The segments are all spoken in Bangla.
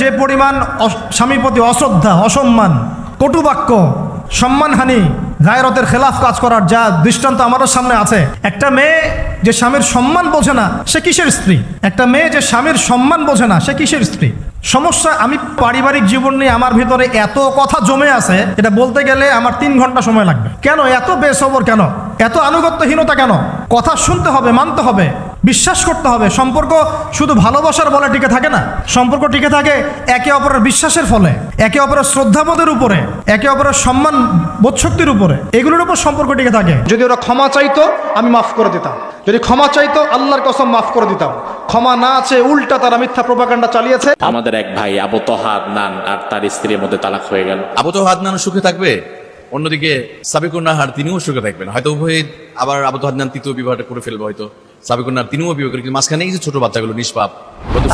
যে পরিমাণ স্বামীর প্রতি অশ্রদ্ধা, অসম্মান, কটুবাক্য, সম্মানহানি, গায়রতের খেলাফ কাজ করার যা দৃষ্টান্ত আমাদের সামনে আছে, একটা মেয়ে যে স্বামীর সম্মান বোঝে না, সে কিসের স্ত্রী? একটা মেয়ে যে স্বামীর সম্মান বোঝে না, সে কিসের স্ত্রী? সমস্যা, আমি পারিবারিক জীবন নিয়ে আমার ভিতরে এত কথা জমে আছে, এটা বলতে গেলে আমার তিন ঘণ্টা সময় লাগবে। কেন? এত বেসবর কেন? এত আনুগত্যহীনতা কেন? কথা শুনতে হবে, মানতে হবে। বিশ্বাস করতে হবে। সম্পর্ক শুধু ভালোবাসার বলে টিকে থাকে না। সম্পর্ক টিকে থাকে একে অপরের বিশ্বাসের ফলে একে অপরের শ্রদ্ধাবোধের উপরে একে অপরের সম্মান বোধশক্তির উপরে। এগুলোর উপর সম্পর্ক টিকে থাকে। যদি ওরা ক্ষমা চাইতো আমি মাফ করে দিতাম। যদি ক্ষমা চাইতো আল্লাহর কসম মাফ করে দিতাম। ক্ষমা না আছে উল্টা তারা মিথ্যা প্রপাকাণ্ডা চালিয়েছে। আমাদের এক ভাই আবু তহাদ নান আর তার স্ত্রীর মধ্যে তালাক হয়ে গেল। আবু তো হাদনান সুখে থাকবে? অন্যদিকে সাবিকুর নাহার তিনিও সুখে থাকবেন। হয়তো উভয় আবার আবু তো হাদনান তৃতীয় বিবাহটা করে ফেলবে হয়তো। সাবিকুর নাহার তিনিও বিবাহ করে কিন্তু মাঝখানে এই যে ছোট বাচ্চাগুলো নিষ্পাপ।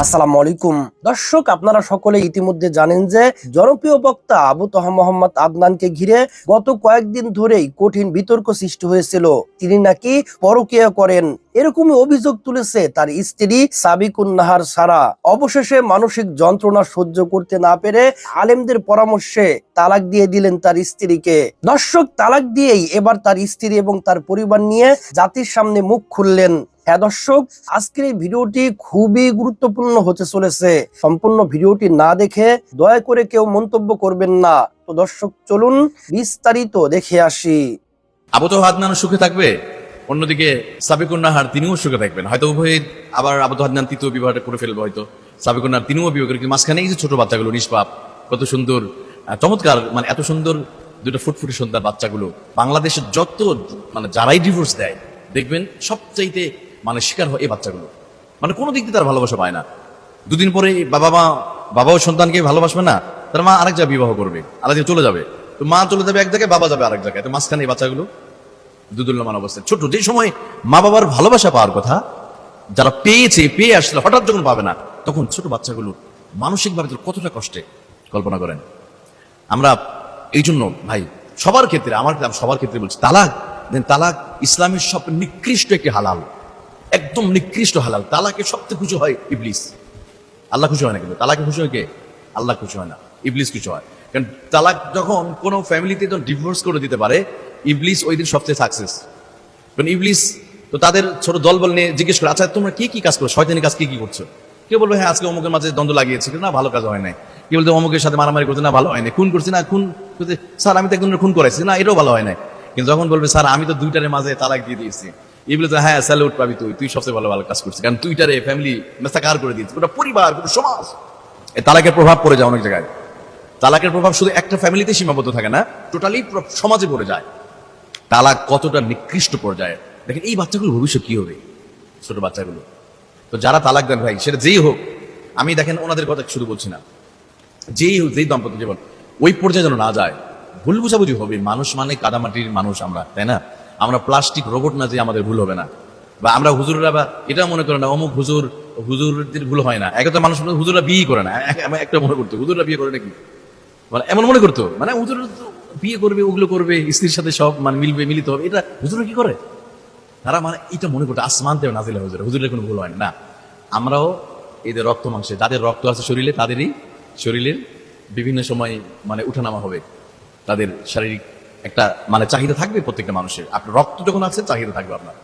আসসালামু আলাইকুম দর্শক, আপনারা সকলে ইতিমধ্যে জানেন যে জনপ্রিয় বক্তা আবু তহা মোহাম্মদ আদনানকে ঘিরে গত কয়েকদিন ধরেই কঠিন বিতর্ক সৃষ্টি হয়েছিল। তিনি নাকি পরকীয়া করেন। এরকমই অভিযোগ তুলেছে তার স্ত্রী সাবিকুন নাহার সারা। অবশেষে মানসিক যন্ত্রণা সহ্য করতে না পেরে আলেমদের পরামর্শে তালাক দিয়ে দিলেন তার স্ত্রীকে। দর্শক, তালাক দিয়েই এবার তার স্ত্রী এবং তার পরিবার নিয়ে জাতির সামনে মুখ খুললেন। হ্যাঁ দর্শক, আজকের এই ভিডিওটি খুবই গুরুত্বপূর্ণ হতে চলেছে। সম্পূর্ণ ভিডিওটি না দেখে দয়া করে কেউ মন্তব্য করবেন না। তো দর্শক, চলুন বিস্তারিত দেখে আসি। আবু তো হাদনান সুখে থাকবে? অন্যদিকে সাবিকুর নাহার তিনিও সুখে থাকবেন। হয়তো উভয়ে আবার আবু তো হাদনান তৃতীয় বিবাহটা করে ফেলবে হয়তো। সাবিকুর নাহার তিনিও বিবাহ করে, কিন্তু মাঝখানে এই যে ছোট বাচ্চাগুলো, নিষ্পাপ, কত সুন্দর চমৎকার মানে এত সুন্দর দুটো ফুটফুটে সুন্দর বাচ্চাগুলো বাংলাদেশের যত মানে যারাই ডিভোর্স দেয়, দেখবেন সবচাইতে মানে শিকার হয় এই বাচ্চাগুলো। মানে কোনো দিক দিয়ে তার ভালোবাসা পায় না। দুদিন পরে বাবা মা, বাবাও সন্তানকে ভালোবাসবে না, তার মা আরেক জায়গায় বিবাহ করবে জায়গায় চলে যাবে। তো মা চলে যাবে এক জায়গায়, বাবা যাবে আরেক জায়গায়। তো মাঝখানে এই বাচ্চাগুলো দুদুল্যমান অবস্থায়। ছোট যে সময় মা বাবার ভালোবাসা পাওয়ার কথা, যারা পেয়েছে, পেয়ে আসলে, হঠাৎ যখন পাবে না, তখন ছোট বাচ্চাগুলো মানসিকভাবে কতটা কষ্টে কল্পনা করেন। আমরা এই জন্য, ভাই, সবার ক্ষেত্রে, আমার সবার ক্ষেত্রে বলছি, তালাক, দেন তালাক ইসলামের সব নিকৃষ্ট একটি হালাল। একদম নিকৃষ্ট হালাল। তালাকে সবচেয়ে খুশি হয় ইবলিস। আল্লাহ খুশি হয় না কিন্তু। তালাকে খুশি হয় কে? আল্লাহ খুশি হয় না। ইবলিস খুশি হয়। কারণ তালাক যখন কোনো ফ্যামিলিতে যখন ডিভোর্স করে দিতে পারে ইবলিস ওই দিন সবচেয়ে সাকসেস কারণ ইবলিস তো তাদের ছোট দলবল নিয়ে জিজ্ঞেস করে আচ্ছা তোমরা কি কি কাজ করো? শয়তানি কাজ কি কি করছ? কেউ বলবে হ্যাঁ আজকে অমুকের মাঝে দ্বন্দ্ব লাগিয়েছে। না, ভালো কাজ হয় নাই। কেউ বলতে অমুকের সাথে মারামারি করছে? না, ভালো হয় নাই। খুন করছি, না, খুন করছে। স্যার, আমি তো একজনের খুন করেছি না, এটাও ভালো হয় নাই। কিন্তু যখন বলবে, স্যার, আমি তো দুইটারের মাঝে তালাক দিয়ে দিয়েছি। এগুলো তো হ্যাঁ স্যালুট পাবি তুই। তুই সবচেয়ে ভালো ভালো কাজ করছিস। কারণ তুইটারে ফ্যামিলি মেসাকার করে দিয়েছিস গোটা পরিবার, গোটা সমাজ। এই তালাকের প্রভাব পড়ে যায় অনেক জায়গায়। তালাকের প্রভাব শুধু একটা ফ্যামিলিতে সীমাবদ্ধ থাকে না টোটালি সমাজে পড়ে যায়। তালাক কতটা নিকৃষ্ট পর্যায়ে? দেখেন, এই বাচ্চাগুলোর ভবিষ্যৎ কি হবে? ছোট বাচ্চাগুলো। তো যারা তালাক দেন ভাই, সেটা যেই হোক, আমি দেখেন ওনাদের কথা শুধু বলছি না। যেই হোক, যেই দাম্পত্য জীবন, ওই পর্যায়ে যেন না যায়, ভুল বুঝাবুঝি হবে। মানুষ মানে কাদামাটির মানুষ আমরা, তাই না? আমরা প্লাস্টিক রোবট না যে আমাদের ভুল হবে না। বা আমরা হুজুররা বা, এটা মনে করে না, অমুক হুজুর, হুজুরদের ভুল হয় না। একটা মানুষ মনে হুজুররা বিয়ে করে না। এক- এক- একটা মনে করতো, হুজুররা বিয়ে করে নাকি? মানে এমন মনে করতো মানে হুজুর তো বিয়ে করবে, ওগুলো করবে, স্ত্রীর সাথে সব মানে মিলবে, মিলিত হবে, এটা হুজুরা কি করে? তারা মানে এটা মনে করতো, আসমান দেবে নাজিল হুজুর হুজুরের। কোনো ভুল হয় না। আমরাও এদের রক্ত মাংসে, যাদের রক্ত আছে শরীরে, তাদেরই শরীরের বিভিন্ন সময় মানে উঠানামা হবে। তাদের শারীরিক একটা মানে চাহিদা থাকবে প্রত্যেকটা মানুষের। আপনার রক্ত যখন আছে, চাহিদা থাকবে আপনার।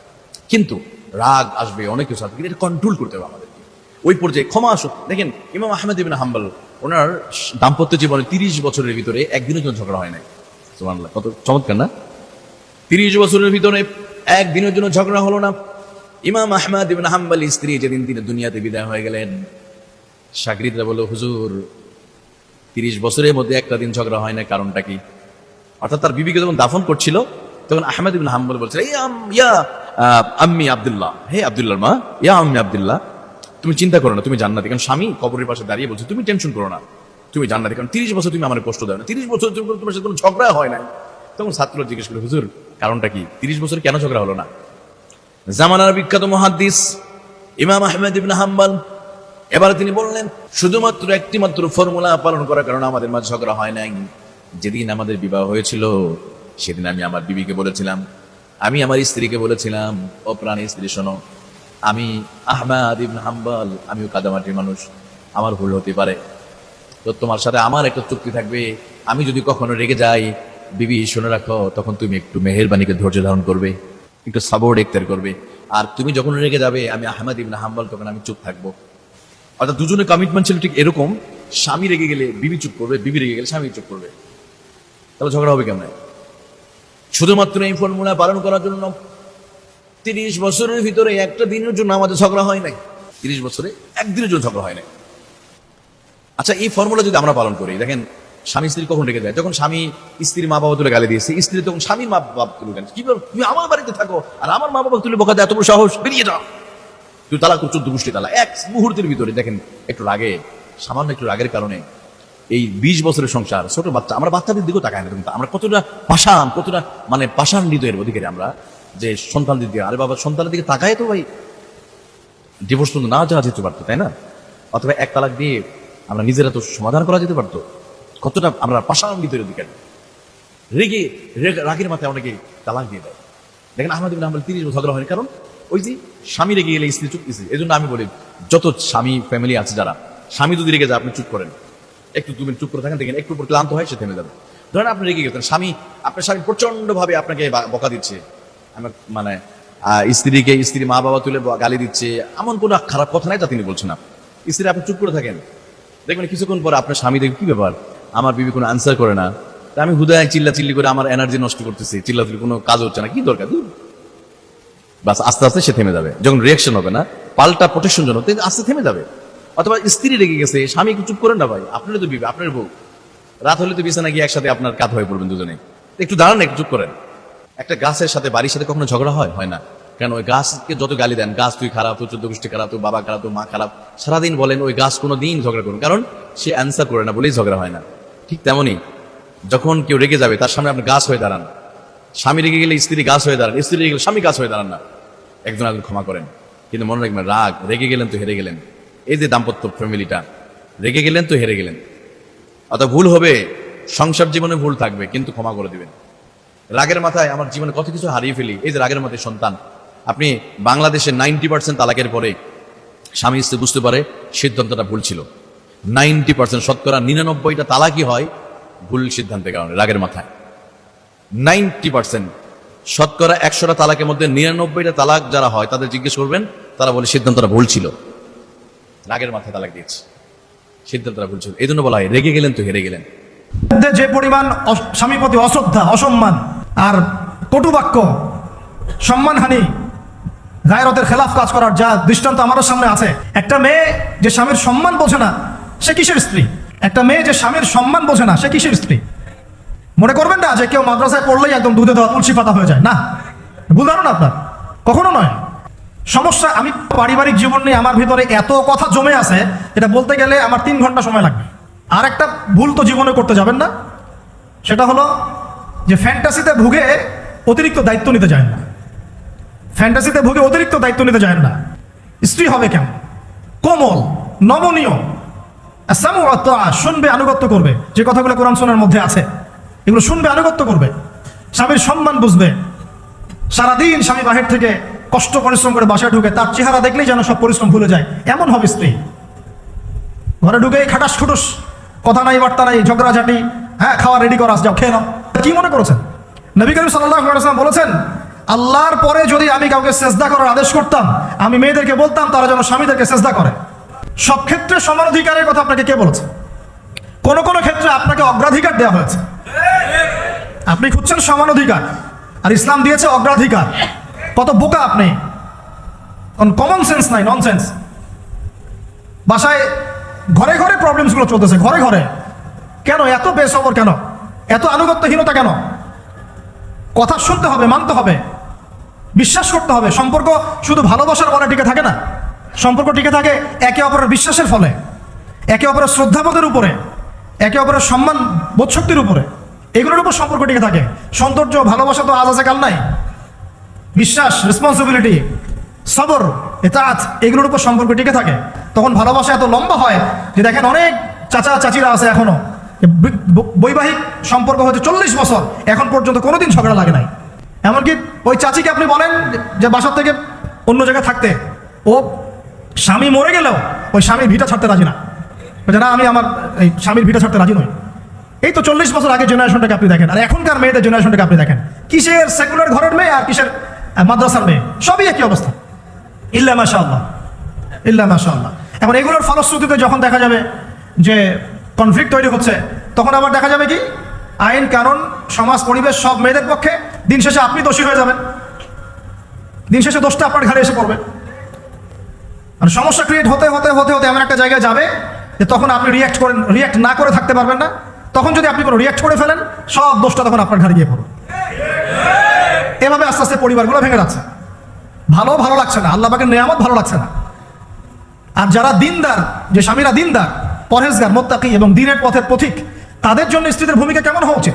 কিন্তু রাগ আসবে অনেক কিছু আসবে এটা কন্ট্রোল করতে হবে আমাদেরকে। ওই পর্যায়ে ক্ষমা আসুক। দেখেন, ইমাম আহমেদ ইবিন হাম্বাল, ওনার দাম্পত্য জীবনে তিরিশ বছরের ভিতরে একদিনের জন্য ঝগড়া হয় নাই। কত চমৎকার না? তিরিশ বছরের ভিতরে একদিনের জন্য ঝগড়া হলো না। ইমাম আহমদ ইবিন হাম্বল স্ত্রী যেদিন তিনি দুনিয়াতে বিদায় হয়ে গেলেন সাকরিদরা বলল, হুজুর, তিরিশ বছরের মধ্যে একটা দিন ঝগড়া হয় না, কারণটা কি? অর্থাৎ তার বিবিকে যখন দাফন করছিল, তখন আহমেদ ইবিন হাম্বল বলছিল, "এই ইয়া আম্মি আব্দুল্লাহ। হে আব্দুল্লাহ মা, ইয়া আম্মি আবদুল্লাহ, তুমি চিন্তা করো না, তুমি জান্নাতি। কারণ স্বামী কবরের পাশে দাঁড়িয়ে বলছো, তুমি টেনশন করো না। তুমি জান্নাতি কারণ তিরিশ বছর তুমি আমার কষ্ট দাও না। তিরিশ বছর তুমি তোমার সাথে কোনো ঝগড়া হয় না তখন ছাত্র জিজ্ঞেস করল হুজুর, কারণটা কি? তিরিশ বছর কেন ঝগড়া হলো না? জামানার বিখ্যাত মহাদ্দিস ইমাম আহমেদ ইবিন হাম্বাল, এবারে তিনি বললেন, শুধুমাত্র একটি মাত্র ফর্মুলা পালন করার কারণে আমাদের মাঝে ঝগড়া হয় নাই। যেদিন আমাদের বিবাহ হয়েছিল, সেদিন আমি আমার বিবিকে বলেছিলাম, আমি আমার স্ত্রীকে বলেছিলাম, ও প্রাণী স্ত্রী, শোনো, আমি আহমাদ ইবন হাম্বাল, আমিও কাদামাটির মানুষ, আমার ভুল হতে পারে। তো তোমার সাথে আমার একটা চুক্তি থাকবে। আমি যদি কখনো রেগে যাই, বিবি, শুনে রাখো, তখন তুমি একটু মেহেরবানিকে ধৈর্য ধারণ করবে, একটু সাবোর্ড ইখতিয়ার করবে। আর তুমি যখন রেগে যাবে, আমি আহমেদ ইবনে হাম্বল, তখন আমি চুপ থাকব। অর্থাৎ দুজনের কমিটমেন্ট ছিল ঠিক এরকম, স্বামী রেগে গেলে বিবি চুপ করবে, বিবি রেগে গেলে স্বামী চুপ করবে। তাহলে ঝগড়া হবে কেমন? শুধুমাত্র এই ফর্মুলা পালন করার জন্য তিরিশ বছরের ভিতরে একটা দিনের জন্য আমাদের ঝগড়া হয় নাই। তিরিশ বছরে একদিনের জন্য ঝগড়া হয় নাই। আচ্ছা এই ফর্মুলা যদি আমরা পালন করি, দেখেন, স্বামী স্ত্রী কখন রেখে যায়? যখন স্বামী স্ত্রীর মা বাবা তুলে গালি দিয়েছে স্ত্রী তখন স্বামীর মা বাবা তুলে গালি কি তুমি আমার বাড়িতে থাকো, আর আমার মা বাবা তুলে বকাতে এত বড় সাহস, বেরিয়ে যাও। তুই তালা তোর চোদ্দ তালা। এক মুহূর্তের ভিতরে, দেখেন, একটু রাগে, সামান্য একটু রাগের কারণে, এই বিশ বছরের সংসার, ছোট বাচ্চা, আমরা বাচ্চাদের দিকেও তাকাই না, কিন্তু আমরা কতটা পাষাণ, কতটা মানে পাষাণ হৃদয়ের অধিকারী আমরা, যে সন্তানদের দিকে আরে বাবা, সন্তানের দিকে তাকায় তো ভাই। ডিভোর্স তো না যাওয়া যেতে পারতো, তাই না? অথবা এক তালাক দিয়ে আমরা নিজেরা তো সমাধান করা যেতে পারতো। কতটা আমরা হৃদয়ের অধিকারী রেগে, রেগে- রাগের মাথায় অনেকে তালাক দিয়ে দেয়। দেখেন আহমদ ইবিন হাম্বল তিরিশ ঝগড়া হয়নি, কারণ ওই যে স্বামী রেগে গেলে স্ত্রী চুপ, স্ত্রী এই জন্য আমি বলি, যত স্বামী ফ্যামিলি আছে যারা, স্বামী যদি রেগে যায়, আপনি চুপ করেন। একটু তুমি চুপ করে থাকেন, দেখেন একটু পর ক্লান্ত হয় সে থেমে যাবে। ধরেন আপনি রেগে গেছেন, স্বামী, আপনার স্বামী প্রচণ্ড ভাবে আপনাকে বকা দিচ্ছে। আমার মানে স্ত্রীকে, স্ত্রী মা বাবা তুলে গালি দিচ্ছে, এমন কোনো খারাপ কথা নাই তা তিনি বলছেন না স্ত্রী, আপনি চুপ করে থাকেন। দেখবেন কিছুক্ষণ পর আপনার স্বামী দেখবে, কি ব্যাপার? আমার বিবি কোনো আনসার করে না। তা আমি হুদায় চিল্লা চিল্লি করে আমার এনার্জি নষ্ট করতেছি। চিল্লা চিল্লি কোনো কাজ হচ্ছে না। কি দরকার? দূর। বাস, আস্তে আস্তে সে থেমে যাবে। যখন রিয়াকশন হবে না, পাল্টা প্রোটেকশন জন্য আস্তে থেমে যাবে। অথবা স্ত্রী রেগে গেছে, স্বামী একটু চুপ করেন না ভাই। আপনার তো বিবি আপনার বউ। রাত হলে তো বিছানা গিয়ে একসাথে আপনার কাত হয়ে পড়বেন দুজনে একটু দাঁড়ান, একটু চুপ করেন। একটা গাছের সাথে, বাড়ির সাথে কখনো ঝগড়া হয়? হয় না। কেন ওই গাছকে যত গালি দেন, গাছ তুই খারাপ তুই চোদ্দ খারাপ তুই বাবা খারাপ তুই মা খারাপ, সারাদিন বলেন ওই গাছ কোনো দিন ঝগড়া করুন। কারণ সে অ্যান্সার করে না, বলেই ঝগড়া হয় না। ঠিক তেমনই, যখন কেউ রেগে যাবে, তার সামনে আপনি গাছ হয়ে দাঁড়ান। স্বামী রেগে গেলে স্ত্রী গাছ হয়ে দাঁড়ান, স্ত্রী রেগে গেলে স্বামী গাছ হয়ে দাঁড়ান না। একজন একজন ক্ষমা করেন। কিন্তু মনে রাখবেন, রাগ, রেগে গেলেন তো হেরে গেলেন। এই যে দাম্পত্য ফ্যামিলিটা, রেগে গেলেন তো হেরে গেলেন। অর্থাৎ ভুল হবে, সংসার জীবনে ভুল থাকবে, কিন্তু ক্ষমা করে দিবেন। রাগের মাথায় আমার জীবনে কত কিছু হারিয়ে ফেলি, এই যে রাগের মাথায় সন্তান আপনি বাংলাদেশে নাইনটি পার্সেন্ট তালাকের পরে স্বামী স্ত্রী বুঝতে পারে সিদ্ধান্তটা ভুল ছিল। নাইনটি পার্সেন্ট শতকরা নিরানব্বইটা তালাকই হয় ভুল সিদ্ধান্তের কারণে, রাগের মাথায়। নাইনটি পার্সেন্ট শতকরা একশোটা তালাকের মধ্যে নিরানব্বইটা তালাক যারা হয়, তাদের জিজ্ঞেস করবেন, তারা বলে সিদ্ধান্তটা ভুল ছিল। রাগের মাথায় তালাক দিয়েছে। সিদ্ধান্তটা ভুল ছিল। এই জন্য বলা হয়, রেগে গেলেন তো হেরে গেলেন। যে পরিমাণ স্বামীর প্রতি অশ্রদ্ধা, অসম্মান, আর কটু বাক্য, সম্মানহানি গায়রতের খেলাফ কাজ করার যা দৃষ্টান্ত আমাদের সামনে আছে। একটা মেয়ে যে স্বামীর সম্মান বোঝে না, সে কিসের স্ত্রী? একটা মেয়ে যে স্বামীর সম্মান বোঝে না, সে কিসের স্ত্রী? মনে করবেন না যে কেউ মাদ্রাসায় পড়লেই একদম দুধে দেওয়া তুলসী পাতা হয়ে যায়। না, ভুল ধারণা আপনার। কখনো নয়। সমস্যা, আমি পারিবারিক জীবন নিয়ে আমার ভিতরে এত কথা জমে আছে, এটা বলতে গেলে আমার তিন ঘণ্টা সময় লাগবে। আর একটা ভুল তো জীবনে করতে যাবেন না। সেটা হলো যে ফ্যান্টাসিতে ভুগে অতিরিক্ত দায়িত্ব নিতে যায় না। ফ্যান্টাসিতে ভুগে অতিরিক্ত দায়িত্ব নিতে যায় না। স্ত্রী হবে কেমন? কোমল, নমনীয়। শুনবে, আনুগত্য করবে। যে কথাগুলো কোরআন শোনার মধ্যে আছে, এগুলো শুনবে, আনুগত্য করবে। স্বামীর সম্মান বুঝবে। সারাদিন স্বামী বাহির থেকে কষ্ট, পরিশ্রম করে বাসায় ঢুকে তার চেহারা দেখলেই যেন সব পরিশ্রম ভুলে যায়। এমন হবে স্ত্রী। ঘরে ঢুকে খাটাস খুটুস, কথা নাই, বার্তা নাই, ঝগড়াঝাটি হ্যাঁ খাওয়া রেডি করা যাও, খেয়ে নাও। কি মনে করেছেন? নবী করিম সাল্লাম বলেছেন আল্লাহর পরে যদি আমি কাউকে চেষ্টা করার আদেশ করতাম, আমি মেয়েদেরকে বলতাম, তারা যেন স্বামীদেরকে চেষ্টা করে। সব ক্ষেত্রে সমান অধিকারের কথা আপনাকে কে বলেছে? কোন কোন ক্ষেত্রে আপনাকে অগ্রাধিকার দেওয়া হয়েছে। আপনি খুঁজছেন সমান অধিকার আর ইসলাম দিয়েছে অগ্রাধিকার। কত বোকা আপনি। কমন সেন্স নাই নন সেন্স বাসায় ঘরে ঘরে প্রবলেমসগুলো চলতেছে, ঘরে ঘরে। কেন? এত বেসবর কেন? এত আনুগত্যহীনতা কেন? কথা শুনতে হবে, মানতে হবে। বিশ্বাস করতে হবে। সম্পর্ক শুধু ভালোবাসার বলে টিকে থাকে না। সম্পর্ক টিকে থাকে একে অপরের বিশ্বাসের ফলে, একে অপরের শ্রদ্ধাবোধের উপরে, একে অপরের সম্মান বোধশক্তির উপরে। এগুলোর উপর সম্পর্ক টিকে থাকে। সৌন্দর্য, ভালোবাসা তো আজ আছে, কাল নাই। বিশ্বাস রেসপন্সিবিলিটি সবর, এতাত, এগুলোর উপর সম্পর্ক টিকে থাকে। তখন ভালোবাসা এত লম্বা হয় যে দেখেন অনেক চাচা, চাচিরা আছে এখনও। বি- বৈবাহিক সম্পর্ক হচ্ছে চল্লিশ বছর। এখন পর্যন্ত কোনোদিন ঝগড়া লাগে নাই। এমনকি ওই চাচিকে আপনি বলেন যে বাসার থেকে অন্য জায়গায় থাকতে। ও স্বামী মরে গেলেও ওই স্বামীর ভিটা ছাড়তে রাজি না। না, আমি আমার এই স্বামীর ভিটা ছাড়তে রাজি নই। এই তো চল্লিশ বছর আগে জেনারেশনটাকে আপনি দেখেন, আর এখনকার মেয়েদের জেনারেশনটাকে আপনি দেখেন। কিসের সেকুলার ঘরের মেয়ে আর কিসের মাদ্রাসার মেয়ে? সবই একই অবস্থা। ইল্লা মাশা আল্লাহ ইল্লা মাশা আল্লাহ এখন এগুলোর ফলশ্রুতিতে যখন দেখা যাবে যে কনফ্লিক্ট তৈরি হচ্ছে, তখন আবার দেখা যাবে কি? আইন, কানুন, সমাজ, পরিবেশ সব মেয়েদের পক্ষে দিন শেষে আপনি দোষী হয়ে যাবেন। দিন শেষে দোষটা আপনার ঘাড়ে এসে পড়বে। মানে সমস্যা ক্রিয়েট হতে হতে হতে হতে এমন একটা জায়গায় যাবে যে তখন আপনি রিয়াক্ট করেন রিয়াক্ট না করে থাকতে পারবেন না। তখন যদি আপনি কোনো রিয়াক্ট করে ফেলেন, সব দোষটা তখন আপনার ঘাড়ে গিয়ে পড়বে। এভাবে আস্তে আস্তে পরিবারগুলো ভেঙে যাচ্ছে। ভালো ভালো লাগছে না। আল্লাহ পাকের নেয়ামত ভালো লাগছে না। আর যারা দিনদার, যে স্বামীরা দিনদার, পরহেজগার, মোত্তাকি এবং দিনের পথের পথিক, তাদের জন্য স্ত্রীদের ভূমিকা কেমন হওয়া উচিত?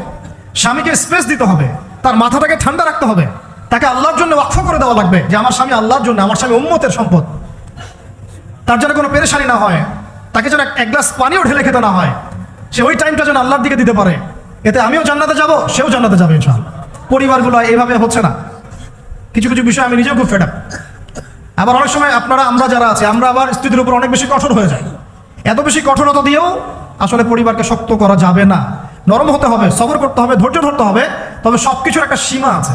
স্বামীকে স্পেস দিতে হবে। তার মাথাটাকে ঠান্ডা রাখতে হবে। তাকে আল্লাহর জন্য ওয়াকফ করে দেওয়া লাগবে যে, আমার স্বামী আল্লাহর জন্য, আমার স্বামী উম্মতের সম্পদ। তার যেন কোনো পেরেশানি না হয়, তাকে যেন এক- গ্লাস পানিও ঢেলে খেতে না হয়, সে ওই টাইমটা যেন আল্লাহর দিকে দিতে পারে। এতে আমিও জান্নাতে যাব, সেও জান্নাতে যাবে ইনশাআল্লাহ। পরিবারগুলো এইভাবে হচ্ছে না। কিছু কিছু বিষয় আমি নিজেও খুব ফেড আবার অনেক সময় আপনারা, আমরা যারা আছে, আমরা আবার স্ত্রীদের উপর অনেক বেশি কঠোর হয়ে যাই। এত বেশি কঠোরতা দিয়েও আসলে পরিবারকে শক্ত করা যাবে না। নরম হতে হবে, সবর করতে হবে, ধৈর্য ধরতে হবে, তবে সব কিছুর একটা সীমা আছে।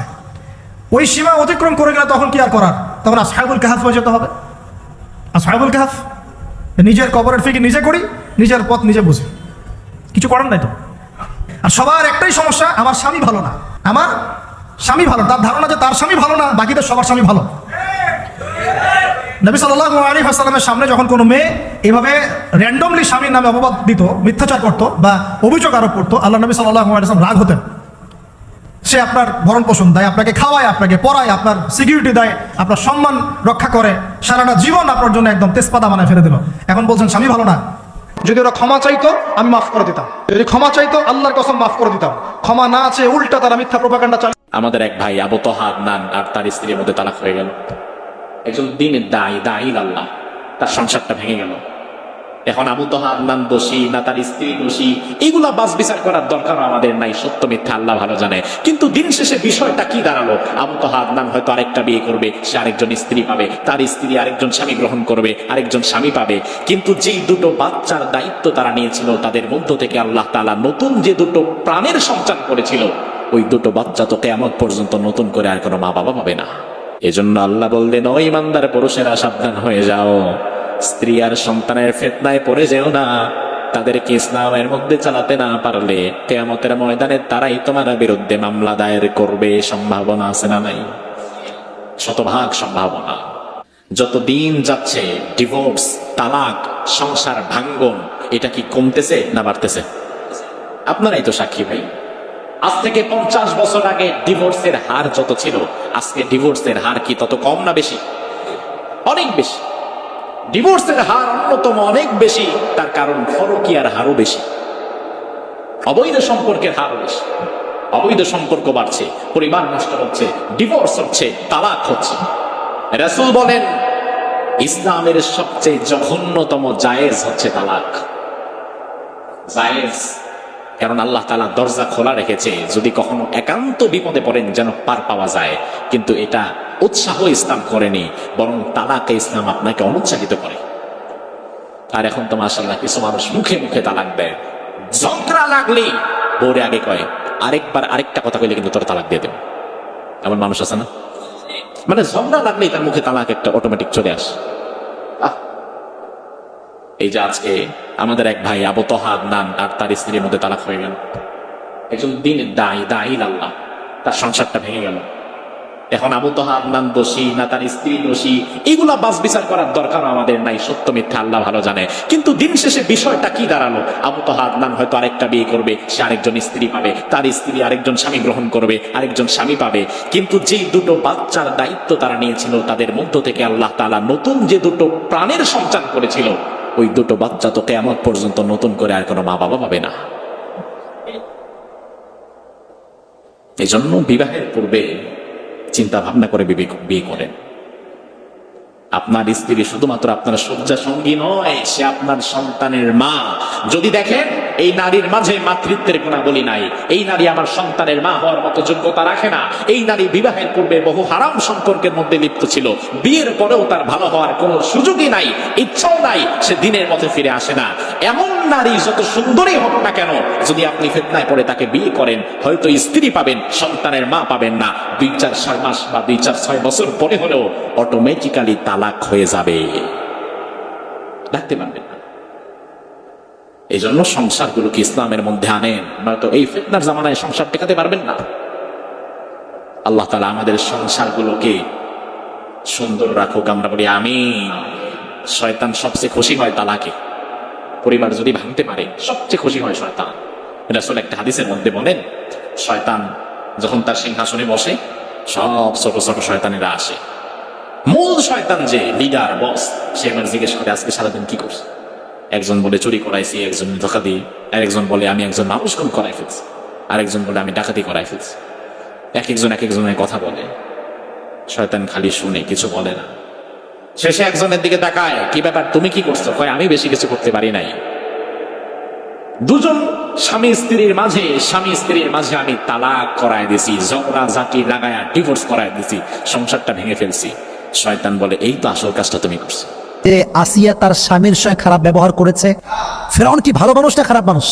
ওই সীমা অতিক্রম করে গেলে তখন কি আর করার? তখন আসহাবুল কাহাফ হয়ে যেতে হবে। আসহাবুল কাহাফ, নিজের কবরের ফিকে নিজে করি, নিজের পথ নিজে বুঝি। কিছু করার নাই তো? আর সবার একটাই সমস্যা, আমার স্বামী ভালো না। আমার স্বামী ভালো, তার ধারণা যে তার স্বামী ভালো না, বাকিদের সবার স্বামী ভালো। নবী সাল্লাহ আলী হাসালামের সামনে যখন কোনো মেয়ে এভাবে র্যান্ডমলি স্বামীর নামে অপবাদ দিত, মিথ্যাচার করতো বা অভিযোগ আরোপ করতো, আল্লাহ নবী সাল্লাহ আলাইসলাম রাগ হতেন। সে আপনার ভরণ পোষণ দেয়, আপনাকে খাওয়ায়, আপনাকে পড়ায়, আপনার সিকিউরিটি দেয়, আপনার সম্মান রক্ষা করে, সারাটা জীবন আপনার জন্য একদম তেজপাতা বানায় ফেলে দিল। এখন বলছেন, স্বামী ভালো না। যদি ওরা ক্ষমা চাইতো, আমি মাফ করে দিতাম। যদি ক্ষমা চাইতো, আল্লাহর কসম মাফ করে দিতাম। ক্ষমা না আছে উল্টা তারা মিথ্যা প্রপাকাণ্ডা চালিয়ে আমাদের এক ভাই আবু তহা আদনান আর তার স্ত্রীর মধ্যে তালাক হয়ে গেল। একজন দিনের দায়ী দায়ী আল্লাহ। তার সংসারটা ভেঙে গেল। এখন আবু তহা আদনান দোষী, না তার স্ত্রী দোষী, এগুলা বাস বিচার করার দরকার আমাদের নাই, সত্য মিথ্যা আল্লাহ ভালো জানে। কিন্তু দিন শেষে বিষয়টা কি দাঁড়াল? আবু তহা আদনান হয়তো আরেকটা বিয়ে করবে, সে আরেকজন স্ত্রী পাবে। তার স্ত্রী আরেকজন স্বামী গ্রহণ করবে, আরেকজন স্বামী পাবে। কিন্তু যেই দুটো বাচ্চার দায়িত্ব তারা নিয়েছিল, তাদের মধ্য থেকে আল্লাহ তাআলা নতুন যে দুটো প্রাণের সঞ্চার করেছিল, ওই দুটো বাচ্চা তো কেমন পর্যন্ত নতুন করে আর কোনো মা বাবা পাবে না। এজন্য আল্লাহ বললেন, ও ইমানদার পুরুষেরা, সাবধান হয়ে যাও। স্ত্রী আর সন্তানের ফেতনায় পড়ে যেও না। তাদেরকে ইসলামের মধ্যে চালাতে না পারলে কেয়ামতের ময়দানে তারাই তোমার বিরুদ্ধে মামলা দায়ের করবে। সম্ভাবনা আছে না নাই? শতভাগ সম্ভাবনা। যত দিন যাচ্ছে ডিভোর্স, তালাক, সংসার ভাঙ্গন, এটা কি কমতেছে না বাড়তেছে? আপনারাই তো সাক্ষী ভাই। আজ থেকে পঞ্চাশ বছর আগে ডিভোর্সের হার যত ছিল, আজকে ডিভোর্সের হার কি তত কম না বেশি? অনেক বেশি। ডিভোর্সের হার অন্যতম অনেক বেশি, তার কারণ ফরকিয়ার হারও বেশি। অবৈধ সম্পর্কের হারও বেশি। অবৈধ সম্পর্ক বাড়ছে, পরিবার নষ্ট হচ্ছে ডিভোর্স হচ্ছে, তালাক হচ্ছে। রাসূল বলেন, ইসলামের সবচেয়ে জঘন্যতম জায়েজ হচ্ছে তালাক। জায়েজ কারণ আল্লাহ তালা দরজা খোলা রেখেছে। যদি কখনো একান্ত বিপদে পড়েন, যেন পার পাওয়া যায়। কিন্তু এটা উৎসাহ ইসলাম করেনি, বরং তালাকে ইসলাম আপনাকে অনুৎসাহিত করে। আর এখন তো মাসাল্লাহ কিছু মানুষ মুখে মুখে তালাক দেয়। ঝগড়া লাগলেই বউরে আগে কয়, আরেকবার আরেকটা কথা কইলে কিন্তু তোর তালাক দিয়ে দেবে। এমন মানুষ আছে না? মানে ঝগড়া লাগলেই তার মুখে তালাক একটা অটোমেটিক চলে আসে! এই যে আজকে আমাদের এক ভাই আবু তহাদ নান আর তার স্ত্রীর মধ্যে তালাক হয়ে গেল। একজন দিন দায়ী দায়ী আল্লাহ। তার সংসারটা ভেঙে গেল। এখন আবু তহাদ নান দোষী, না তার স্ত্রী দোষী, এগুলা বাস বিচার করার দরকার আমাদের নাই, সত্য মিথ্যা আল্লাহ ভালো জানে। কিন্তু দিন শেষে বিষয়টা কি দাঁড়াল? আবু তহাদ নান হয়তো আরেকটা বিয়ে করবে, সে আরেকজন স্ত্রী পাবে। তার স্ত্রী আরেকজন স্বামী গ্রহণ করবে, আরেকজন স্বামী পাবে। কিন্তু যেই দুটো বাচ্চার দায়িত্ব তারা নিয়েছিল, তাদের মধ্য থেকে আল্লাহ তালা নতুন যে দুটো প্রাণের সঞ্চার করেছিল ওই দুটো বাচ্চা তো কেমন পর্যন্ত নতুন করে আর কোনো মা বাবা পাবে না। এই জন্য বিবাহের পূর্বে চিন্তা ভাবনা করে বিয়ে করেন। আপনার স্ত্রী শুধুমাত্র আপনার শয্যা সঙ্গী নয়, সে আপনার সন্তানের মা। যদি দেখেন এই নারীর মাঝে মাতৃত্বের গুণাবলী নাই। এই নারী আমার সন্তানের মা হওয়ার মতো যোগ্যতা রাখে না। এই নারী বিবাহের পূর্বে বহু হারাম সম্পর্কের মধ্যে লিপ্ত ছিল। বিয়ের পরেও তার ভালো হওয়ার কোনো সুযোগই নাই, ইচ্ছাও নাই, সে দিনের মধ্যে ফিরে আসে না। এমন নারী যত সুন্দরী হোক না কেন, যদি আপনি ফেতনায় পড়ে তাকে বিয়ে করেন, হয়তো স্ত্রী পাবেন, সন্তানের মা পাবেন না। দুই চার ছয় মাস বা দুই চার ছয় বছর পরে হলেও অটোমেটিক্যালি তালাক হয়ে যাবে। রাখতে পারবেন? এই জন্য সংসারগুলোকে ইসলামের মধ্যে আনেন। নয়তো এই ফিতনার জামানায় সংসার টেকাতে পারবেন না। আল্লাহ তালা আমাদের সংসারগুলোকে সুন্দর রাখুক, আমরা বলি আমি শয়তান সবচেয়ে খুশি হয় তালাকে। পরিবার যদি ভাঙতে পারে, সবচেয়ে খুশি হয় শয়তান। আসলে একটা হাদিসের মধ্যে বলেন, শয়তান যখন তার সিংহাসনে বসে, সব ছোট ছোট শয়তানেরা আসে। মূল শয়তান যে লিডার বস সে আমার জিজ্ঞেস করে, আজকে সারাদিন কি করছে? একজন বলে চুরি করাইছি, একজন ধোকা দিই আর একজন বলে আমি একজন মানুষ খুন করাই ফেলছি আর একজন বলে আমি ডাকাতি করাই ফেলছি। এক একজন, এক একজনের কথা বলে। শয়তান খালি শুনে, কিছু বলে না। শেষে একজনের দিকে তাকায়, কি ব্যাপার, তুমি কি করছ? কয়, আমি বেশি কিছু করতে পারি নাই। দুজন স্বামী স্ত্রীর মাঝে, স্বামী স্ত্রীর মাঝে আমি তালাক করায় দিছি, ঝগড়া, ঝাঁটি লাগায়া ডিভোর্স করায় দিছি, সংসারটা ভেঙে ফেলছি। শয়তান বলে, এই তো আসল কাজটা তুমি করছ। যে আসিয়া তার স্বামীর সঙ্গে খারাপ ব্যবহার করেছে। ফেরাউন কি ভালো মানুষ না খারাপ মানুষ?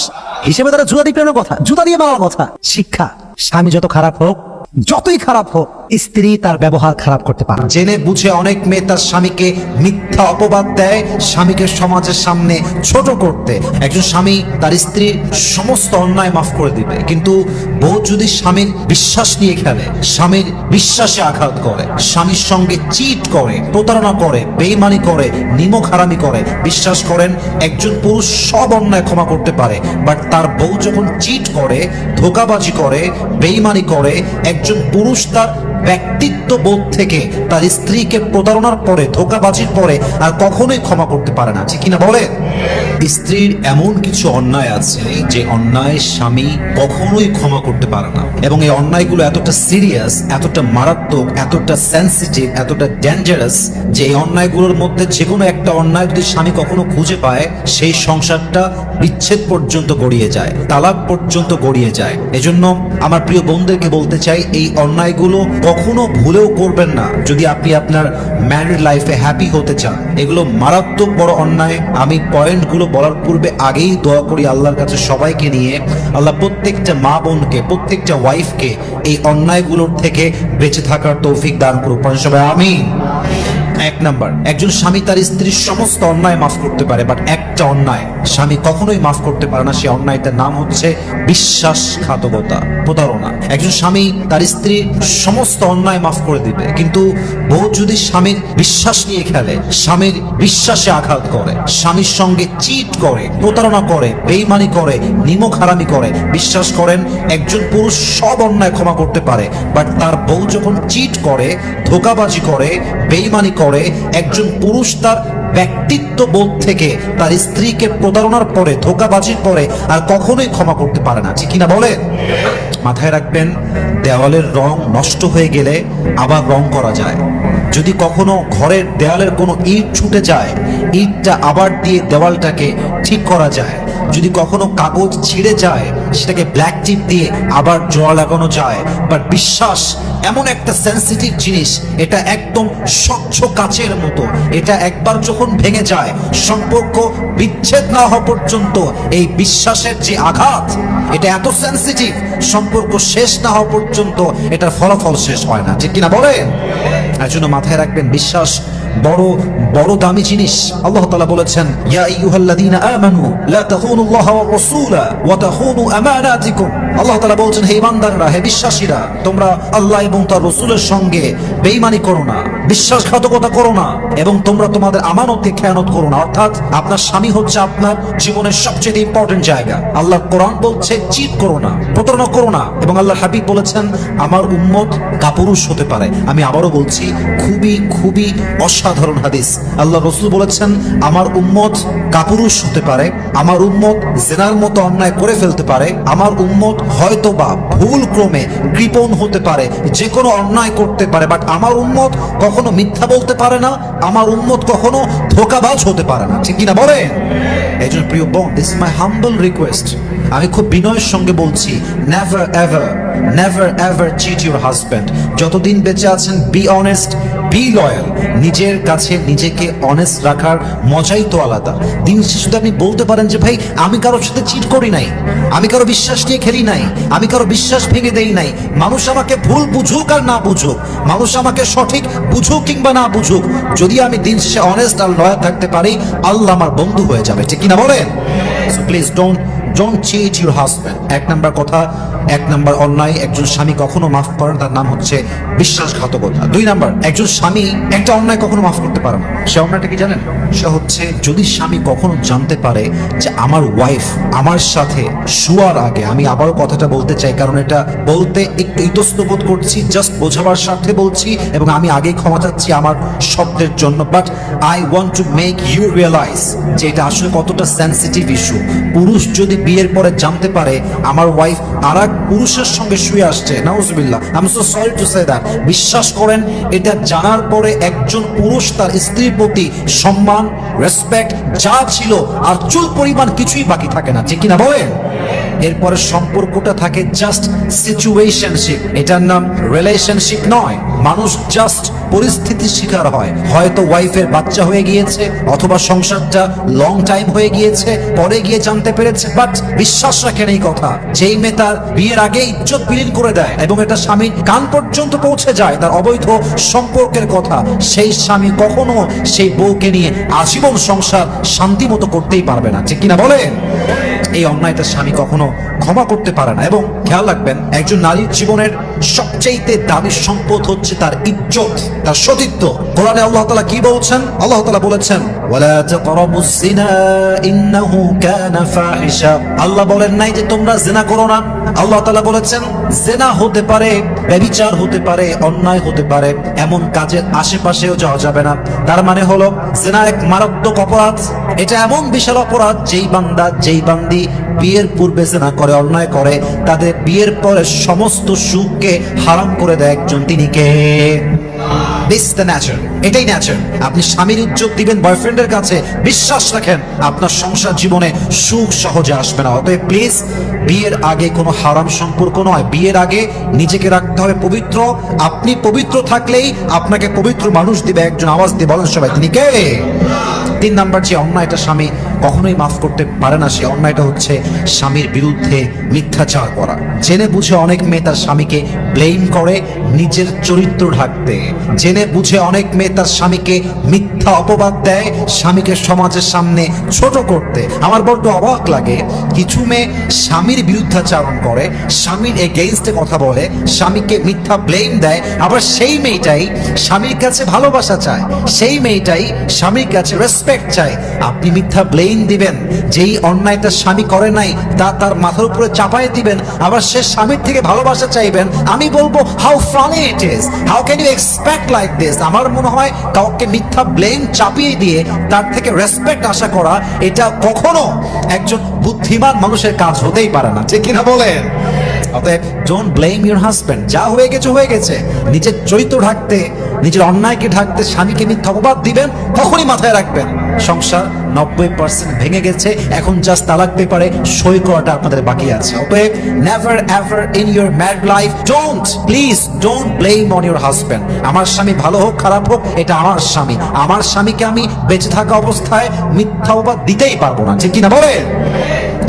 হিসেবে তারা জুতা দিয়ে কথা, জুতা দিয়ে মারার কথা। শিক্ষা, স্বামী যত খারাপ হোক যতই খারাপ হোক, স্ত্রী তার ব্যবহার খারাপ করতে পারে জেনে বুঝে অনেক মেয়ে তার স্বামীকে মিথ্যা অপবাদ দেয়, স্বামীকে সমাজের সামনে ছোট করতে। একজন স্বামী তার স্ত্রীর সমস্ত অন্যায় মাফ করে দিবে। কিন্তু বউ যদি স্বামীর বিশ্বাস নিয়ে খেলে, স্বামীর বিশ্বাসে আঘাত করে, স্বামীর সঙ্গে চিট করে, প্রতারণা করে, বেইমানি করে, নিমক হারামি করে, বিশ্বাস করেন একজন পুরুষ সব অন্যায় ক্ষমা করতে পারে। বাট তার বউ যখন চিট করে, ধোকাবাজি করে, বেইমানি করে একজন পুরুষ তার ব্যক্তিত্ব বোধ থেকে তার স্ত্রীকে প্রতারণার পরে, ধোকাবাজির পরে আর কখনোই ক্ষমা করতে পারে না। ঠিক কিনা বলে স্ত্রীর এমন কিছু অন্যায় আছে যে অন্যায় স্বামী কখনোই ক্ষমা করতে পারে না। এবং এই অন্যায়গুলো এতটা সিরিয়াস এতটা মারাত্মক, এতটা সেন্সিটিভ এতটা ডেঞ্জারাস যে এই অন্যায়গুলোর মধ্যে যে কোনো একটা অন্যায় যদি স্বামী কখনো খুঁজে পায়, সেই সংসারটা বিচ্ছেদ পর্যন্ত গড়িয়ে যায়, তালাক পর্যন্ত গড়িয়ে যায়। এজন্য আমার প্রিয় বোনদেরকে বলতে চাই, এই অন্যায়গুলো কখনো ভুলেও করবেন না। যদি আপনি আপনার ম্যারিড লাইফে হ্যাপি হতে চান, এগুলো মারাত্মক বড় অন্যায়। আমি পয়েন্টগুলো বলার পূর্বে আগেই দোয়া করি আল্লাহর কাছে সবাইকে নিয়ে, আল্লাহ প্রত্যেকটা মা বোনকে, প্রত্যেকটা ওয়াইফকে এই অন্যায়গুলোর থেকে বেঁচে থাকার তৌফিক দান করুক। সবাই আমি এক নাম্বার, একজন স্বামী তার স্ত্রীর সমস্ত অন্যায় মাফ করতে পারে, বাট একটা অন্যায় স্বামী কখনোই মাফ করতে পারে না সেই অন্যায়টার নাম হচ্ছে বিশ্বাসঘাতকতা, প্রতারণা। একজন স্বামী তার স্ত্রীর সমস্ত অন্যায় মাফ করে দিবে, কিন্তু বউ যদি স্বামীর বিশ্বাস নিয়ে খেলে, স্বামীর বিশ্বাসে আঘাত করে, স্বামীর সঙ্গে চিট করে, প্রতারণা করে, বেইমানি করে নিমক হারামি করে, বিশ্বাস করেন একজন পুরুষ সব অন্যায় ক্ষমা করতে পারে, বাট তার বউ যখন চিট করে, ধোকাবাজি করে, বেইমানি করে, একজন পুরুষ তার ব্যক্তিত্ব বোধ থেকে তার স্ত্রীকে প্রতারণার পরে, ধোকাবাজির পরে আর কখনোই ক্ষমা করতে পারে না। ঠিক কিনা বলে মাথায় রাখবেন, দেওয়ালের রং নষ্ট হয়ে গেলে আবার রং করা যায়। যদি কখনো ঘরের দেওয়ালের কোনো ইট ছুটে যায়, ইটটা আবার দিয়ে দেওয়ালটাকে ঠিক করা যায়। যদি কখনো কাগজ ছিঁড়ে যায়, সেটাকে ব্ল্যাক টিপ দিয়ে আবার জোড়া লাগানো যায়। বাট বিশ্বাস, এমন একটা সেন্সিটিভ জিনিস, এটা একদম স্বচ্ছ কাচের মতো। এটা একবার যখন ভেঙে যায়, সম্পর্ক বিচ্ছেদ না হওয়া পর্যন্ত এই বিশ্বাসের যে আঘাত, এটা এত সেন্সিটিভ সম্পর্ক শেষ না হওয়া পর্যন্ত এটার ফলাফল শেষ হয় না। ঠিক কিনা বলেন? এর জন্য মাথায় রাখবেন, বিশ্বাস বড় বড় দামি জিনিস। আল্লাহ তাআলা বলেছেন, ইয়া আইয়ুহাল্লাযীনা আমানু, লা তাখুনুল্লাহ ওয়া রাসূলা ওয়া তাখুনু আমানাতিকুম। আল্লাহ তাআলা বলছেন, হে ইমানদাররা হে বিশ্বাসীরা, তোমরা আল্লাহ এবং তার রাসূলের সঙ্গে বেঈমানি করো না, বিশ্বাসঘাতকতা করো না, এবং তোমরা তোমাদের আমানতকে খেয়ানত করো না। অর্থাৎ আপনার স্বামী হচ্ছে আপনার জীবনের সবচেয়ে ইম্পর্টেন্ট জায়গা। আল্লাহ কোরআন বলছে, চিট করো না, প্রতারণা করো না। এবং আল্লাহ হাবিব বলেছেন, আমার উম্মত কাপুরুষ হতে পারে। আমি আবারও বলছি, খুবই খুবই অসাধারণ হাদিস। আল্লাহ রসুল বলেছেন, আমার উম্মত কাপুরুষ হতে পারে, আমার উম্মত জেনার মতো অন্যায় করে ফেলতে পারে, আমার উম্মত হয়তো বা ভুল ক্রমে কৃপণ হতে পারে যে কোনো অন্যায় করতে পারে বাট আমার উম্মত কখনো মিথ্যা বলতে পারে না, আমার উম্মত কখনো ধোকাবাজ হতে পারে না। ঠিক কিনা বলেন? এই জন্য প্রিয় বোন দিস মাই হাম্বল রিকোয়েস্ট আমি খুব বিনয়ের সঙ্গে বলছি never ever never ever cheat your husband যতদিন বেঁচে আছেন বি অনেস্ট বি লয়াল, নিজের কাছে নিজেকে অনেস্ট রাখার মজাই তো আলাদা। দিন শেষে আপনি বলতে পারেন যে, ভাই, আমি কারোর সাথে চিট করি নাই, আমি কারও বিশ্বাস নিয়ে খেলি নাই, আমি কারও বিশ্বাস ভেঙে দেই নাই। মানুষ আমাকে ভুল বুঝুক আর না বুঝুক, মানুষ আমাকে সঠিক বুঝুক কিংবা না বুঝুক, যদি আমি দিন শেষে অনেস্ট আর লয়াল থাকতে পারি, আল্লাহ আমার বন্ধু হয়ে যাবে। ঠিক কিনা বলেন? Please don't don't cheat your husband. এক নাম্বার কথা, এক নাম্বার অন্যায়, একজন স্বামী কখনো মাফ করেন, তার নাম হচ্ছে বিশ্বাসঘাতকতা। দুই নাম্বার, একজন স্বামী একটা অন্যায় কখনো মাফ করতে পারে না। সে অন্যায়টা কি জানেন? সে হচ্ছে, যদি স্বামী কখনো জানতে পারে যে আমার ওয়াইফ আমার সাথে শুয়ার আগে আমি আবারও কথাটা বলতে চাই, কারণ এটা বলতে একটু ইতস্তবোধ করছি জাস্ট বোঝাবার স্বার্থে বলছি, এবং আমি আগেই ক্ষমা চাচ্ছি আমার শব্দের জন্য। But I want to make you realise যে এটা আসলে কতটা সেন্সিটিভ ইস্যু পুরুষ যদি বিয়ের পরে জানতে পারে আমার ওয়াইফ আর পুরুষের সঙ্গে শুয়ে আসছে। নাউজুবিল্লাহ। So sorry to say that বিশ্বাস করেন, এটা জানার পরে একজন পুরুষ তার স্ত্রীর প্রতি সম্মান রেসপেক্ট যা ছিল, আর চুল পরিমাণ কিছুই বাকি থাকে না। ঠিক কিনা বলেন? এরপরে সম্পর্কটা থাকে জাস্ট সিচুয়েশনশিপ এটার নাম রিলেশনশিপ নয়। মানুষ জাস্ট পরিস্থিতির শিকার হয়। হয়তো ওয়াইফের বাচ্চা হয়ে গিয়েছে, অথবা সংসারটা লং টাইম হয়ে গিয়েছে, পরে গিয়ে জানতে পেরেছে। বাট বিশ্বাস রাখেন এই কথা, যেই মেয়ে তার বিয়ের আগে ইজ্জত বিলীন করে দেয় এবং এটা স্বামী কান পর্যন্ত পৌঁছে যায়, তার অবৈধ সম্পর্কের কথা, সেই স্বামী কখনো সেই বউকে নিয়ে আজীবন সংসার শান্তি মতো করতেই পারবে না। ঠিক কিনা বলেন? এই অন্যায়টা স্বামী কখনো ক্ষমা করতে পারে না। এবং খেয়াল রাখবেন, একজন নারীর জীবনের সবচাইতে দামি সম্পদ হচ্ছে তার ইজ্জত, তার সতীত্ব। কোরআনে আল্লাহ তাআলা কি বলছেন? আল্লাহ তাআলা বলেছেন আল্লাহ বলেন নাই যে তোমরা জিনা করো না আল্লাহ তাআলা বলেছেন জিনা হতে পারে ব্যভিচার হতে পারে অন্যায় হতে পারে এমন কাজের আশেপাশেও যাওয়া যাবে না তার মানে হলো জিনা এক মারাত্মক অপরাধ এটা এমন বিশাল অপরাধ যেই বান্দা যেই বান্দি বিয়ের পূর্বে জেনা করে, অন্যায় করে, তাদের বিয়ের পরে সমস্ত সুখকে হারাম করে দেয় একজন তিনি কে? আপনি আগে কোনো হারাম সম্পর্ক নয়। বিয়ের আগে নিজেকে রাখতে হবে পবিত্র। আপনি পবিত্র থাকলেই আপনাকে পবিত্র মানুষ দিবে, একজন আওয়াজ দিয়ে বলেন সবাই, তিনি কে? তিন নাম্বার যে অন্যায়টা স্বামী কখনোই মাফ করতে পারে না সে। অন্যায়টা হচ্ছে স্বামীর বিরুদ্ধে মিথ্যাচার করা। জেনে বুঝে অনেক মেয়ে তার স্বামীকে ব্লেম করে নিজের চরিত্র ঢাকতে। জেনে বুঝে অনেক মেয়ে তার স্বামীকে মিথ্যা অপবাদ দেয়, স্বামীকে সমাজের সামনে ছোট করতে। আমার বড্ড অবাক লাগে। কিছু মেয়ে স্বামীর বিরুদ্ধাচারণ করে, স্বামীর এগেইনস্টে কথা বলে, স্বামীকে মিথ্যা ব্লেম দেয়। আবার সেই মেয়েটাই স্বামীর কাছে ভালোবাসা চায়। সেই মেয়েটাই স্বামীর কাছে রেসপেক্ট চায়। আপনি মিথ্যা ব্লেম দিবেন। যেই অন্যায়টা স্বামী করে নাই, তা তার মাথার উপরে চাপাই দিবেন। আবার সে স্বামীর থেকে ভালোবাসা চাইবেন। আমি বলব how funny it is how can you expect like this আমার মনে হয় কাউকে মিথ্যা ব্লেম চাপিয়ে দিয়ে তার থেকে রেসপেক্ট আশা করা, এটা কখনো একজন বুদ্ধিমান মানুষের কাজ হতেই পারে না। ঠিক কিনা বলেন? অতএব ডোন্ট ব্লেম ইউর হাজব্যান্ড যা হয়ে গেছে হয়ে গেছে। নিজের চরিত্র ঢাকতে, নিজের অন্যায়কে ঢাকতে স্বামীকে মিথ্যা অপবাদ দিবেন, তখনই মাথায় রাখবেন। সংসার নব্বই পার্সেন্ট ভেঙে গেছে। এখন জাস্ট তালাক পেপারে সই করাটা আপনাদের বাকি আছে অতএব never ever in your mad life don't please don't blame on your husband আমার স্বামী ভালো হোক, খারাপ হোক, এটা আমার স্বামী। আমার স্বামীকে আমি বেঁচে থাকা অবস্থায় মিথ্যা অপবাদ দিতেই পারব না, ঠিক কিনা বলেন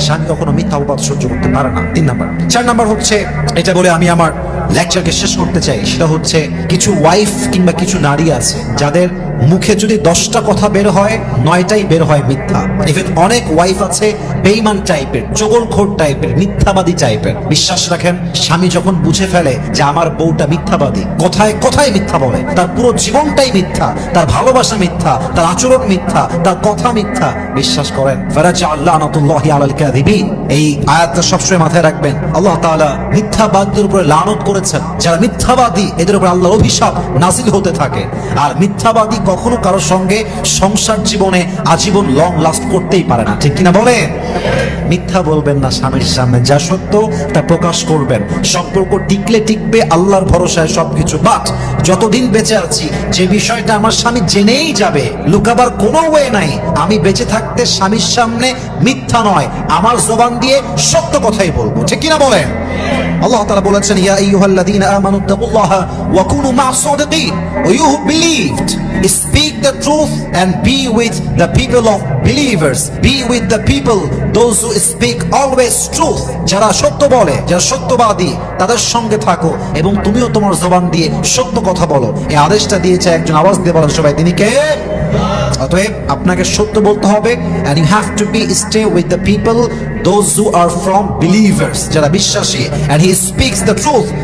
স্বামী কখনো মিথ্যা অপবাদ সহ্য করতে পারে না, তিন নাম্বার। চার নাম্বার হচ্ছে, এটা বলে আমি আমার লেকচারকে শেষ করতে চাই। সেটা হচ্ছে, কিছু ওয়াইফ কিংবা কিছু নারী আছে, যাদের মুখে যদি দশটা কথা বের হয়, নয়টাই বের হয় মিথ্যা। ইভেন অনেক ওয়াইফ আছে বেইমান টাইপের চগলখোর টাইপের মিথ্যাবাদী টাইপের বিশ্বাস রাখেন, স্বামী যখন বুঝে ফেলে যে আমার বউটা মিথ্যাবাদী, কথায় কথায় মিথ্যা বলে। তার পুরো জীবনটাই মিথ্যা, তার ভালোবাসা মিথ্যা, তার আচরণ মিথ্যা, তার কথা মিথ্যা। বিশ্বাস করেন, ফরাজা আল্লাহ আনাতুল্লাহি আলাল কাযিবিন। এই আয়াতটা সবসময় মাথায় রাখবেন, আল্লাহ তাআলা মিথ্যাবাদীদের উপরে লানত করেছেন। যারা মিথ্যাবাদী, এদের উপর আল্লাহর অভিশাপ নাজিল হতে থাকে। আর মিথ্যাবাদী কখনো কারোর সঙ্গে সংসার জীবনে আজীবন লং লাস্ট করতেই পারে না। ঠিক কিনা বলে মিথ্যা বলবেন না স্বামীর সামনে, যা সত্য তা প্রকাশ করবেন। সম্পর্ক টিকলে টিকবে, আল্লাহর ভরসায় সবকিছু। বাট যতদিন বেঁচে আছি, যে বিষয়টা আমার স্বামী জেনেই যাবে, লুকাবার কোনো ওয়ে নাই। আমি বেঁচে থাকতে স্বামীর সামনে মিথ্যা নয়, আমার জবান দিয়ে সত্য কথাই বলব। ঠিক কিনা বলেন? আল্লাহ তাআলা বলেছেন, ইয়া আইয়ুহাল্লাযীনা আমানু তাকুল্লাহা ওয়া কুনু মা'আস সাদিকিন O you who believed, speak the truth and be with the people of believers, be with the people, those who speak always truth, যারা সত্য বলে, যারা সত্যবাদী, তাদের সঙ্গে থাকো এবং তুমিও তোমার জবান দিয়ে সত্য কথা বলো। এই আদেশটা দিয়েছে একজন আওয়াজ দিয়ে বলেন সবাই, তিনি কে? আপনাকে সত্য বলতে হবে and you have to be stay with the people those who are from যারা বিশ্বাসী অ্যান্ড হি স্পিক্স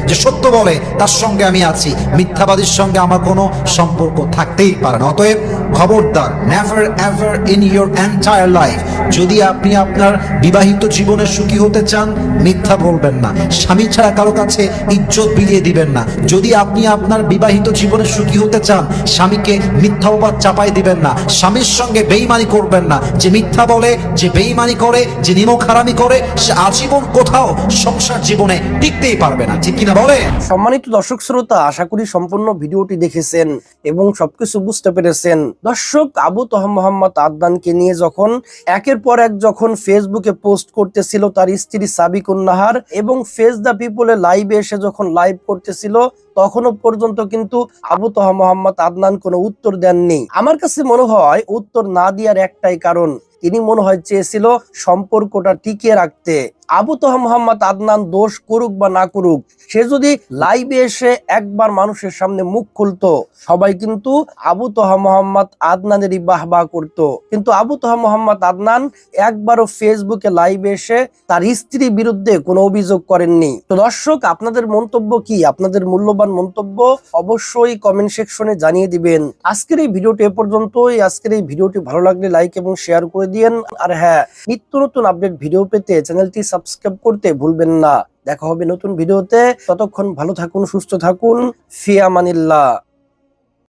যে সত্য বলে, তার সঙ্গে আমি আছি। মিথ্যাবাদীর সঙ্গে আমার কোনো সম্পর্ক থাকতেই পারে না। অতএব খবরদার never ever in your entire life যদি আপনি আপনার বিবাহিত জীবনে সুখী হতে চান, মিথ্যা বলবেন না। স্বামী ছাড়া কারও কাছে ইজ্জত বিলিয়ে দিবেন না। যদি আপনি আপনার বিবাহিত জীবনে সুখী হতে চান, স্বামীকে মিথ্যা অবাদ চাপাই দিবেন না। স্বামীর সঙ্গে বেইমানি করবেন না। যে মিথ্যা বলে, যে বেইমানি করে, যে নিমক হারামি করে, সে আজীবন কোথাও সংসার জীবনে টিকতেই পারবে না। ঠিক কিনা বলে সম্মানিত দর্শক শ্রোতা, আশা করি সম্পূর্ণ ভিডিওটি দেখেছেন এবং সবকিছু বুঝতে পেরেছেন। দর্শক, আবু তহ মোহাম্মদ আদনানকে নিয়ে যখন, একের পর এক যখন ফেসবুকে পোস্ট করতেছিল তার স্ত্রী সাবিকুন নাহার এবং ফেস দ্য পিপলে লাইভে এসে যখন লাইভ করতেছিল, তখনও পর্যন্ত কিন্তু আবু তহ মোহাম্মদ আদনান কোনো উত্তর দেননি। আমার কাছে মনে হয় উত্তর না দেওয়ার একটাই কারণ, তিনি মনে হয় চেয়েছিল সম্পর্কটা টিকিয়ে রাখতে। আবু তহ মোহাম্মদ আদনান দোষ করুক বা না করুক, সে যদি লাইভে এসে একবার মানুষের সামনে মুখ খুলতো, সবাই কিন্তু আবু তহ মোহাম্মদ আদনানেরই বাহবা করত। কিন্তু আবু তহ মোহাম্মদ আদনান একবারও ফেসবুকে লাইভে এসে তার স্ত্রীর বিরুদ্ধে কোনো অভিযোগ করেননি। তো দর্শক, আপনাদের মন্তব্য কি? আপনাদের মূল্যবান মন্তব্য অবশ্যই কমেন্ট সেকশনে জানিয়ে দিবেন। আজকের এই ভিডিওটি এ পর্যন্তই। আজকের এই ভিডিওটি ভালো লাগলে লাইক এবং শেয়ার করে দিয়েন। আর হ্যাঁ নিত্য নতুন আপডেট ভিডিও পেতে চ্যানেলটি সাবস্ক্রাইব করতে ভুলবেন না। দেখা হবে নতুন ভিডিওতে। ততক্ষণ ভালো থাকুন সুস্থ থাকুন। ফিয়ামানিল্লাহ